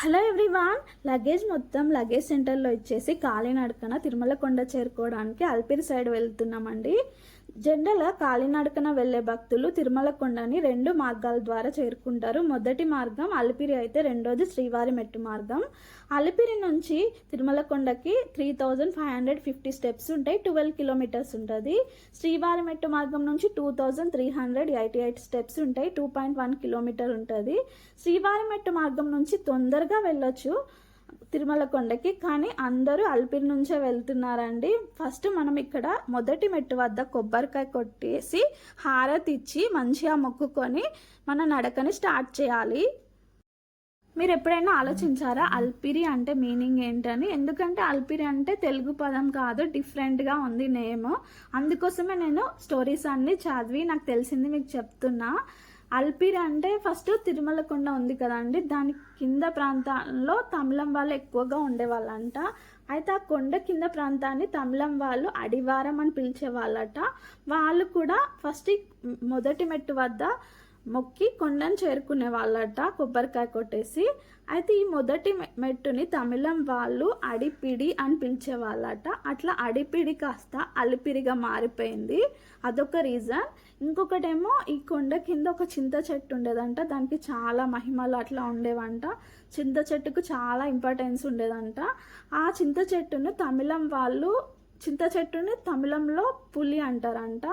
Hello everyone luggage మొత్తం luggage సెంటర్లో ఇచ్చేసి కాలినడకన తిరుమల కొండ చేరుకోవడానికి అల్పిరి సైడ్ వెళ్తున్నామండి. జనరల్గా కాలినడకన వెళ్ళే భక్తులు తిరుమల కొండని రెండు మార్గాల ద్వారా చేరుకుంటారు. మొదటి మార్గం అలిపిరి అయితే రెండోది శ్రీవారి మెట్టు మార్గం. అలిపిరి నుంచి తిరుమల కొండకి three thousand five hundred fifty steps ఉంటాయి. ట్వెల్వ్ కిలోమీటర్స్ ఉంటుంది. శ్రీవారి మెట్టు మార్గం నుంచి two thousand three hundred eighty eight steps ఉంటాయి. టూ పాయింట్ వన్ కిలోమీటర్ ఉంటుంది. శ్రీవారి మెట్టు మార్గం నుంచి తొందరగా వెళ్ళొచ్చు. తిరుమల కొండకి కానీ అందరూ అల్పిరి నుంచే వెళ్తున్నారండి. ఫస్ట్ మనం ఇక్కడ మొదటి మెట్టు వద్ద కొబ్బరికాయ కొట్టేసి హారతి ఇచ్చి మంచిగా మొక్కుకొని మన నడకని స్టార్ట్ చేయాలి. మీరు ఎప్పుడైనా ఆలోచించారా అల్పిరి అంటే మీనింగ్ ఏంటని? ఎందుకంటే అల్పిరి అంటే తెలుగు పదం కాదు డిఫరెంట్గా ఉంది నేమ్. అందుకోసమే నేను స్టోరీస్ అన్ని చదివి నాకు తెలిసింది మీకు చెప్తున్నా. అల్పిరి అంటే ఫస్ట్ తిరుమల కొండ ఉంది కదండి దాని కింద ప్రాంతాల్లో తమిళం వాళ్ళు ఎక్కువగా ఉండేవాళ్ళంట. అయితే ఆ కొండ కింద ప్రాంతాన్ని తమిళం వాళ్ళు అడివారం అని పిలిచేవాళ్ళట. వాళ్ళు కూడా ఫస్ట్ మొదటి మెట్టు వద్ద మొక్కి కొండను చేరుకునే వాళ్ళట కొబ్బరికాయ కొట్టేసి. అయితే ఈ మొదటి మెట్టుని తమిళం వాళ్ళు అడిపిడి అని పిలిచేవాళ్ళట అట్లా అడిపిడి కాస్త అలిపిరిగా మారిపోయింది. అదొక రీజన్. ఇంకొకటేమో ఈ కొండ కింద ఒక చింత చెట్టు ఉండేదంట. దానికి చాలా మహిమలు అట్లా ఉండేవంట. చింత చెట్టుకు చాలా ఇంపార్టెన్స్ ఉండేదంట. ఆ చింత చెట్టును తమిళం వాళ్ళు చింత చెట్టుని తమిళంలో పులి అంటారంట.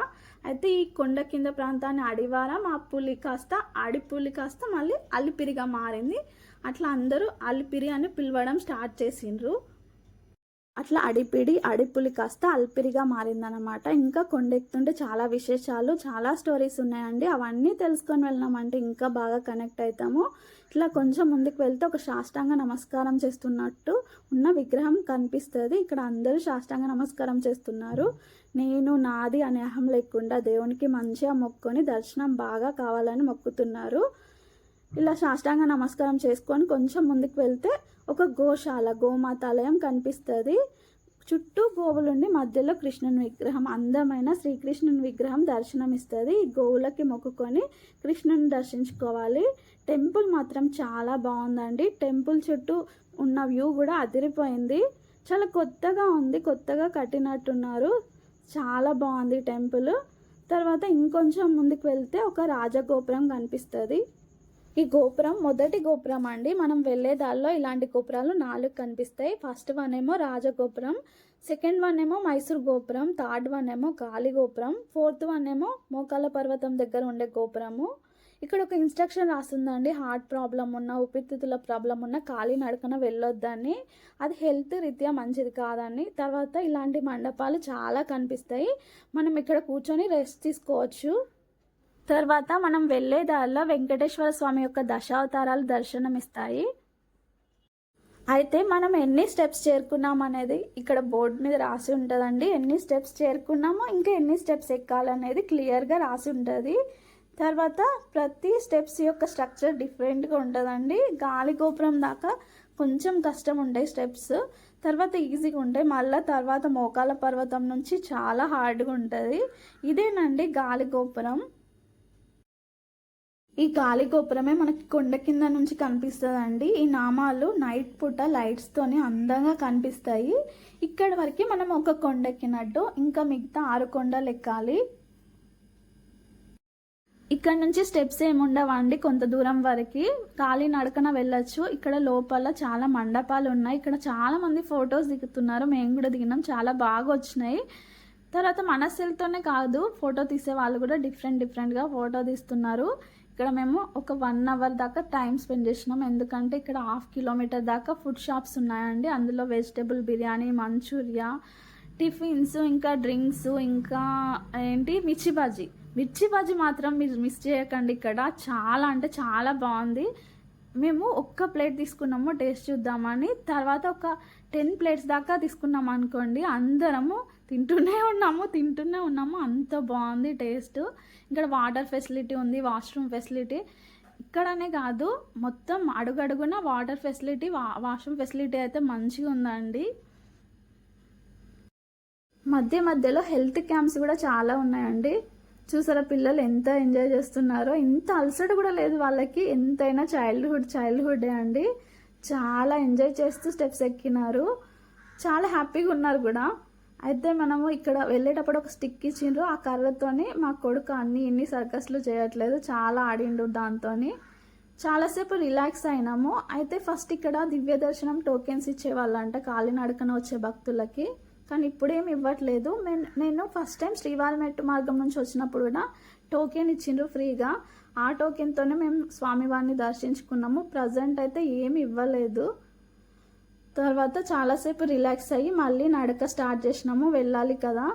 అయితే ఈ కొండ కింద ప్రాంతాన్ని అడివారం ఆ పులి కాస్త అడిపులి కాస్త మళ్ళీ అలిపిరిగా మారింది. అట్లా అందరూ అలిపిరి అని పిలవడం స్టార్ట్ చేసిండ్రు. అట్లా అడిపిడి అడిపులి కాస్త అల్పిరిగా మారిందనమాట ఇంకా కొండెక్కుతుంటే చాలా విశేషాలు చాలా స్టోరీస్ ఉన్నాయండి. అవన్నీ తెలుసుకొని వెళ్ళినామంటే ఇంకా బాగా కనెక్ట్ అవుతాము ఇట్లా కొంచెం ముందుకు వెళ్తే ఒక సాష్టాంగ నమస్కారం చేస్తున్నట్టు ఉన్న విగ్రహం కనిపిస్తుంది. ఇక్కడ అందరూ సాష్టాంగ నమస్కారం చేస్తున్నారు. నేను నాది అనే అహం లేకుండా దేవునికి మంచిగా మొక్కుకొని దర్శనం బాగా కావాలని మొక్కుతున్నారు. ఇలా సాష్టాంగ నమస్కారం చేసుకొని కొంచెం ముందుకు వెళ్తే ఒక గోశాల గోమాతాలయం కనిపిస్తుంది. చుట్టూ గోవులుండి మధ్యలో కృష్ణుని విగ్రహం అందమైన శ్రీకృష్ణుని విగ్రహం దర్శనం ఇస్తుంది ఈ గోవులకి మొక్కుకొని కృష్ణుని దర్శించుకోవాలి. టెంపుల్ మాత్రం చాలా బాగుందండి. టెంపుల్ చుట్టూ ఉన్న వ్యూ కూడా అదిరిపోయింది. చాలా కొత్తగా ఉంది కొత్తగా కట్టినట్టున్నారు. చాలా బాగుంది టెంపుల్. తర్వాత ఇంకొంచెం ముందుకు వెళ్తే ఒక రాజగోపురం కనిపిస్తుంది. ఈ గోపురం మొదటి గోపురం అండి. మనం వెళ్ళే దారిలో ఇలాంటి గోపురాలు నాలుగు కనిపిస్తాయి. ఫస్ట్ వన్ ఏమో రాజగోపురం సెకండ్ వన్ ఏమో మైసూర్ గోపురం థర్డ్ వన్ ఏమో గాలి గోపురం ఫోర్త్ వన్ ఏమో మోకాళ్ళ పర్వతం దగ్గర ఉండే గోపురము. ఇక్కడ ఒక ఇన్స్ట్రక్షన్ రాస్తుందండి. హార్ట్ ప్రాబ్లం ఉన్న ఊపిరితిత్తుల ప్రాబ్లం ఉన్న ఖాళీ నడకన వెళ్ళొద్దని. అది హెల్త్ రీత్యా మంచిది కాదని తర్వాత ఇలాంటి మండపాలు చాలా కనిపిస్తాయి. మనం ఇక్కడ కూర్చొని రెస్ట్ తీసుకోవచ్చు. తర్వాత మనం వెళ్ళే దారిలో వెంకటేశ్వర స్వామి యొక్క దశావతారాలు దర్శనమిస్తాయి. అయితే మనం ఎన్ని స్టెప్స్ చేరుకున్నాం అనేది ఇక్కడ బోర్డు మీద రాసి ఉంటుందండి. ఎన్ని స్టెప్స్ చేరుకున్నామో ఇంకా ఎన్ని స్టెప్స్ ఎక్కాలనేది క్లియర్గా రాసి ఉంటుంది. తర్వాత ప్రతి స్టెప్స్ యొక్క స్ట్రక్చర్ డిఫరెంట్గా ఉంటుందండి. గాలి గోపురం దాకా కొంచెం కష్టం ఉంటాయి స్టెప్స్ తర్వాత ఈజీగా ఉంటాయి మళ్ళీ తర్వాత మోకాల పర్వతం నుంచి చాలా హార్డ్గా ఉంటుంది. ఇదేనండి గాలి గోపురం. ఈ గాలి గోపురమే మనకి కొండ కింద నుంచి కనిపిస్తుందండి. ఈ నామాలు నైట్ పూట లైట్స్తోనే అందంగా కనిపిస్తాయి. ఇక్కడ వరకు మనం ఒక కొండ ఎక్కినట్టు ఇంకా మిగతా ఆరు కొండలు ఎక్కాలి. ఇక్కడ నుంచి స్టెప్స్ ఏముండవండి కొంత దూరం వరకు. ఖాళీ నడకన వెళ్ళొచ్చు. ఇక్కడ లోపల చాలా మండపాలు ఉన్నాయి. ఇక్కడ చాలా మంది ఫొటోస్ దిగుతున్నారు. మేము కూడా దిగినాం. చాలా బాగా వచ్చినాయి. తర్వాత మన సెల్తోనే కాదు ఫోటో తీసే వాళ్ళు కూడా డిఫరెంట్ డిఫరెంట్గా ఫోటో తీస్తున్నారు. ఇక్కడ మేము ఒక వన్ అవర్ దాకా టైం స్పెండ్ చేసినాం ఎందుకంటే ఇక్కడ హాఫ్ కిలోమీటర్ దాకా ఫుడ్ షాప్స్ ఉన్నాయండి. అందులో వెజిటేబుల్ బిర్యానీ మంచూరియా టిఫిన్స్ ఇంకా డ్రింక్స్ ఇంకా ఏంటి? మిర్చి బజ్జీ మిర్చి బజ్జీ మాత్రం మీరు మిస్ చేయకండి ఇక్కడ. చాలా అంటే చాలా బాగుంది. మేము ఒక్క ప్లేట్ తీసుకున్నాము. టేస్ట్ చూద్దామని. తర్వాత ఒక టెన్ ప్లేట్స్ దాకా తీసుకున్నాం అనుకోండి అందరము తింటూనే ఉన్నాము తింటూనే ఉన్నాము. అంత బాగుంది టేస్ట్. ఇక్కడ వాటర్ ఫెసిలిటీ ఉంది వాష్రూమ్ ఫెసిలిటీ. ఇక్కడనే కాదు మొత్తం అడుగడుగున వాటర్ ఫెసిలిటీ వా వాష్రూమ్ ఫెసిలిటీ అయితే మంచిగా ఉందండి. మధ్య మధ్యలో హెల్త్ క్యాంప్స్ కూడా చాలా ఉన్నాయండి. చూసారా పిల్లలు ఎంత ఎంజాయ్ చేస్తున్నారో. ఇంత అలసట కూడా లేదు వాళ్ళకి. ఎంతైనా చైల్డ్హుడ్ చైల్డ్హుడే అండి. చాలా ఎంజాయ్ చేస్తూ స్టెప్స్ ఎక్కినారు. చాలా హ్యాపీగా ఉన్నారు కూడా. అయితే మనము ఇక్కడ వెళ్ళేటప్పుడు ఒక స్టిక్ ఇచ్చిండ్రు. ఆ కర్రతోని మా కొడుకు అన్ని ఇన్ని సర్కస్లు చేయట్లేదు. చాలా ఆడిండు దాంతోని. చాలాసేపు రిలాక్స్ అయినాము. అయితే ఫస్ట్ ఇక్కడ దివ్య దర్శనం టోకెన్స్ ఇచ్చేవాళ్ళంట కాలినడకన వచ్చే భక్తులకి. కానీ ఇప్పుడేం ఇవ్వట్లేదు. నేను నేను ఫస్ట్ టైం శ్రీవారి మెట్టు మార్గం నుంచి వచ్చినప్పుడు కూడా టోకెన్ ఇచ్చిండ్రు ఫ్రీగా. ఆ టోకెన్తోనే మేము స్వామివారిని దర్శించుకున్నాము. ప్రజెంట్ అయితే ఏమి ఇవ్వలేదు. తర్వాత చాలాసేపు రిలాక్స్ అయ్యి మళ్ళీ నడక స్టార్ట్ చేసినాము వెళ్ళాలి కదా.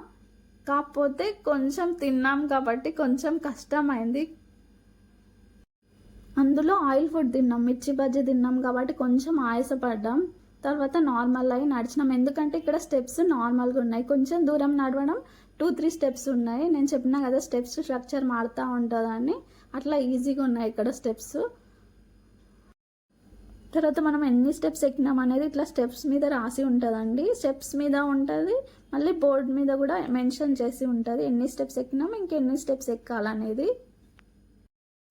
కాకపోతే కొంచెం తిన్నాం కాబట్టి కొంచెం కష్టమైంది. అందులో ఆయిల్ ఫుడ్ తిన్నాం మిర్చి బజ్జీ తిన్నాం కాబట్టి కొంచెం ఆయాసపడ్డాం. తర్వాత నార్మల్ అయి నడిచినాం. ఎందుకంటే ఇక్కడ స్టెప్స్ నార్మల్గా ఉన్నాయి. కొంచెం దూరం నడవడం టూ త్రీ స్టెప్స్ ఉన్నాయి. నేను చెప్పిన కదా స్టెప్స్ స్ట్రక్చర్ మారుతూ ఉంటుందని. అట్లా ఈజీగా ఉన్నాయి ఇక్కడ స్టెప్స్. తర్వాత మనం ఎన్ని స్టెప్స్ ఎక్కినాం అనేది ఇట్లా స్టెప్స్ మీద రాసి ఉంటుందండి. స్టెప్స్ మీద ఉంటుంది మళ్ళీ బోర్డ్ మీద కూడా మెన్షన్ చేసి ఉంటుంది. ఎన్ని స్టెప్స్ ఎక్కినాం ఇంకెన్ని స్టెప్స్ ఎక్కాలనేది.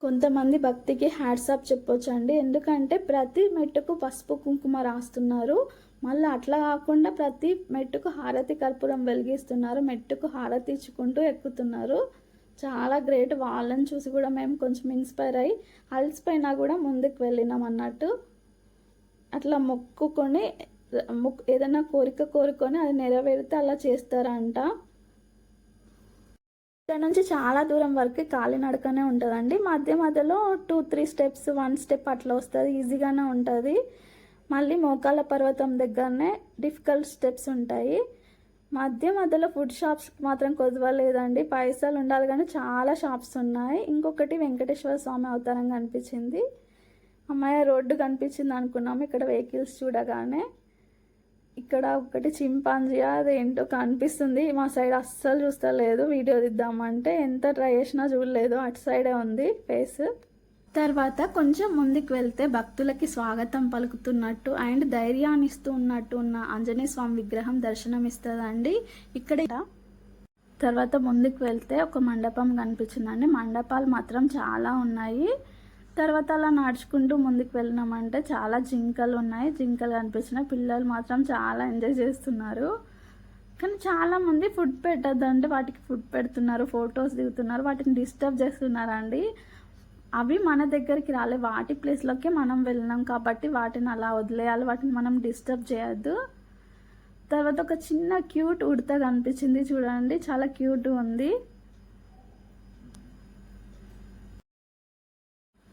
కొంతమంది భక్తికి హ్యాట్సాప్ చెప్పొచ్చు అండి ఎందుకంటే ప్రతి మెట్టుకు పసుపు కుంకుమ రాస్తున్నారు. మళ్ళీ అట్లా కాకుండా ప్రతి మెట్టుకు హారతి కర్పూరం వెలిగిస్తున్నారు. మెట్టుకు హారతి ఇచ్చుకుంటూ ఎక్కుతున్నారు. చాలా గ్రేట్ వాళ్ళని చూసి కూడా మేము కొంచెం ఇన్స్పైర్ అయ్యి అలసిపోయినా కూడా ముందుకు వెళ్ళినాం అన్నట్టు. అట్లా మొక్కుకొని మొక్కు ఏదైనా కోరిక కోరుకొని అది నెరవేరితే అలా చేస్తారంట. ఇక్కడ నుంచి చాలా దూరం వరకు కాలినడకనే ఉంటుందండి. మధ్య మధ్యలో two three steps one step అట్లా వస్తుంది ఈజీగానే ఉంటుంది. మళ్ళీ మోకాళ్ళ పర్వతం దగ్గరనే డిఫికల్ట్ స్టెప్స్ ఉంటాయి. మధ్య మధ్యలో ఫుడ్ షాప్స్ మాత్రం కొదవలేదండి పైసలు ఉండాలి కానీ చాలా షాప్స్ ఉన్నాయి. ఇంకొకటి వెంకటేశ్వర స్వామి అవతారం కనిపించింది. అమ్మాయి రోడ్డు కనిపించింది అనుకున్నాము. ఇక్కడ వెహికల్స్ చూడగానే ఇక్కడ ఒకటి చింపాంజీ అదేంటో కనిపిస్తుంది. మా సైడ్ అస్సలు చూస్తలేదు. వీడియో తీద్దామంటే ఎంత ట్రై చేసినా చూడలేదు. అటు సైడే ఉంది ఫేస్. తర్వాత కొంచెం ముందుకు వెళ్తే భక్తులకి స్వాగతం పలుకుతున్నట్టు అండ్ ధైర్యాన్ని ఇస్తూ ఉన్నట్టు ఉన్న ఆంజనేయ స్వామి విగ్రహం దర్శనం ఇస్తుందండి. ఇక్కడ తర్వాత ముందుకు వెళ్తే ఒక మండపం కనిపించిందండి. మండపాలు మాత్రం చాలా ఉన్నాయి. తర్వాత అలా నడుచుకుంటూ ముందుకు వెళ్ళినామంటే చాలా జింకలు ఉన్నాయి. జింకలు కనిపించినాయి పిల్లలు మాత్రం చాలా ఎంజాయ్ చేస్తున్నారు. కానీ చాలామంది ఫుడ్ పెట్టద్దంటే వాటికి ఫుడ్ పెడుతున్నారు ఫొటోస్ దిగుతున్నారు వాటిని డిస్టర్బ్ చేస్తున్నారండి. అవి మన దగ్గరికి రాలే. వాటి ప్లేస్లోకి మనం వెళ్ళినాం కాబట్టి వాటిని అలా వదిలేయాలి. వాటిని మనం డిస్టర్బ్ చేయొద్దు. తర్వాత ఒక చిన్న క్యూట్ ఉడత కనిపించింది చూడండి. చాలా క్యూట్ ఉంది.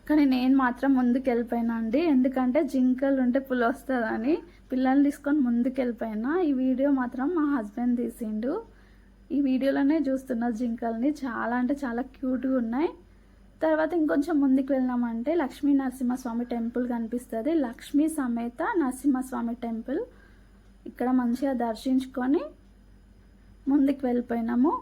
కానీ నేను మాత్రం ముందుకు వెళ్ళిపోయినా అండి. ఎందుకంటే జింకలు ఉంటే పులి వస్తుందని పిల్లల్ని తీసుకొని ముందుకు వెళ్ళిపోయినా ఈ వీడియో మాత్రం మా హస్బెండ్ తీసిండు. ఈ వీడియోలోనే చూస్తున్న జింకల్ని. చాలా అంటే చాలా క్యూట్గా ఉన్నాయి. తర్వాత ఇంకొంచెం ముందుకు వెళ్ళినామంటే లక్ష్మీ నరసింహస్వామి టెంపుల్ కనిపిస్తుంది. లక్ష్మీ సమేత నరసింహస్వామి టెంపుల్. ఇక్కడ మంచిగా దర్శించుకొని ముందుకు వెళ్ళిపోయినాము.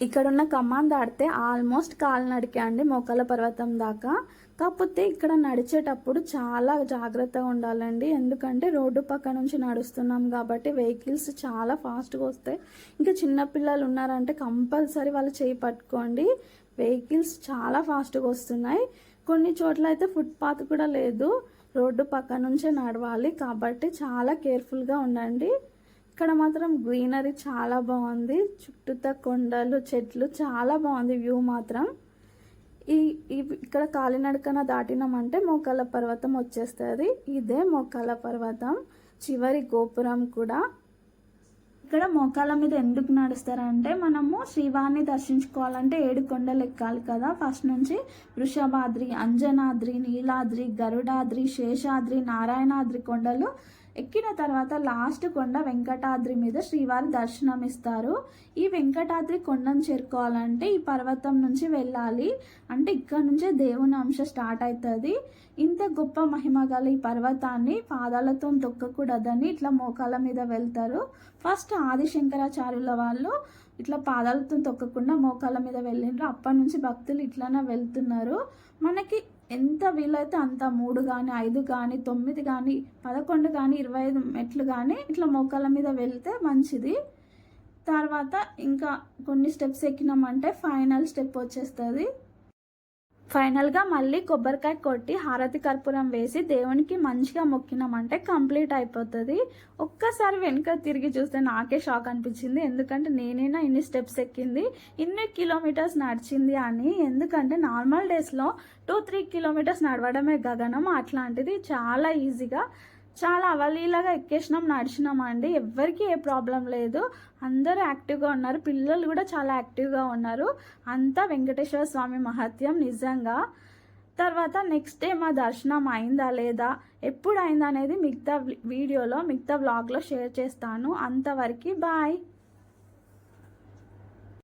ఇక్కడున్న కమాన్ దాటితే ఆల్మోస్ట్ కాలినడికే అండి మోకాల పర్వతం దాకా. కాకపోతే ఇక్కడ నడిచేటప్పుడు చాలా జాగ్రత్తగా ఉండాలండి. ఎందుకంటే రోడ్డు పక్క నుంచి నడుస్తున్నాం కాబట్టి వెహికల్స్ చాలా ఫాస్ట్గా వస్తాయి. ఇంకా చిన్నపిల్లలు ఉన్నారంటే కంపల్సరీ వాళ్ళు చేయి పట్టుకోండి. వెహికల్స్ చాలా ఫాస్ట్గా వస్తున్నాయి. కొన్ని చోట్ల అయితే ఫుట్పాత్ కూడా లేదు. రోడ్డు పక్క నుంచే నడవాలి కాబట్టి చాలా కేర్ఫుల్గా ఉండండి. ఇక్కడ మాత్రం గ్రీనరీ చాలా బాగుంది. చుట్టూతా కొండలు చెట్లు చాలా బాగుంది వ్యూ మాత్రం. ఈ ఇక్కడ కాలినడకన దాటినామంటే మోకాల పర్వతం వచ్చేస్తుంది. ఇదే మోకాల పర్వతం. చివరి గోపురం కూడా. ఇక్కడ మోకాల మీద ఎందుకు నడుస్తారంటే మనము శ్రీవారిని దర్శించుకోవాలంటే ఏడు కొండలు ఎక్కాలి కదా. ఫస్ట్ నుంచి వృషభాద్రి అంజనాద్రి నీలాద్రి గరుడాద్రి శేషాద్రి నారాయణాద్రి కొండలు ఎక్కిన తర్వాత లాస్ట్ కొండ వెంకటాద్రి మీద శ్రీవారి దర్శనం ఇస్తారు ఈ వెంకటాద్రి కొండను చేరుకోవాలంటే ఈ పర్వతం నుంచి వెళ్ళాలి. అంటే ఇక్కడ నుంచే దేవుని అంశ స్టార్ట్ అవుతుంది ఇంత గొప్ప మహిమ గల ఈ పర్వతాన్ని పాదాలతో తొక్కకూడదని ఇట్లా మోకాల మీద వెళ్తారు. ఫస్ట్ ఆదిశంకరాచార్యుల వాళ్ళు ఇట్లా పాదాలతో తొక్కకుండా మోకాల మీద వెళ్ళిండ్రు. అప్పటి నుంచి భక్తులు ఇట్లానే వెళ్తున్నారు. మనకి ఎంత వీలైతే అంత మూడు కానీ ఐదు కానీ తొమ్మిది కానీ పదకొండు కానీ ఇరవై ఐదు మెట్లు కానీ ఇట్లా మొక్కల మీద వెళ్తే మంచిది. తర్వాత ఇంకా కొన్ని స్టెప్స్ ఎక్కినామంటే ఫైనల్ స్టెప్ వచ్చేస్తుంది. ఫైనల్గా మళ్ళీ కొబ్బరికాయ కొట్టి హారతి కర్పూరం వేసి దేవునికి మంచిగా మొక్కినామంటే కంప్లీట్ అయిపోతుంది. ఒక్కసారి వెనుక తిరిగి చూస్తే నాకే షాక్ అనిపించింది. ఎందుకంటే నేనైనా ఇన్ని స్టెప్స్ ఎక్కింది ఇన్ని కిలోమీటర్స్ నడిచింది అని. ఎందుకంటే నార్మల్ డేస్లో టూ త్రీ కిలోమీటర్స్ నడవడమే గగనం. అట్లాంటిది చాలా ఈజీగా చాలా అవలీలాగా ఎక్కేసినాం నడిచినాం అండి? ఎవ్వరికీ ఏ ప్రాబ్లం లేదు. అందరూ యాక్టివ్గా ఉన్నారు. పిల్లలు కూడా చాలా యాక్టివ్గా ఉన్నారు. అంతా వెంకటేశ్వర స్వామి మహత్యం నిజంగా. తర్వాత నెక్స్ట్ డే మా దర్శనం అయిందా లేదా? ఎప్పుడు అయిందా అనేది మిగతా వీడియోలో మిగతా వ్లాగ్లో షేర్ చేస్తాను. అంతవరకు బాయ్.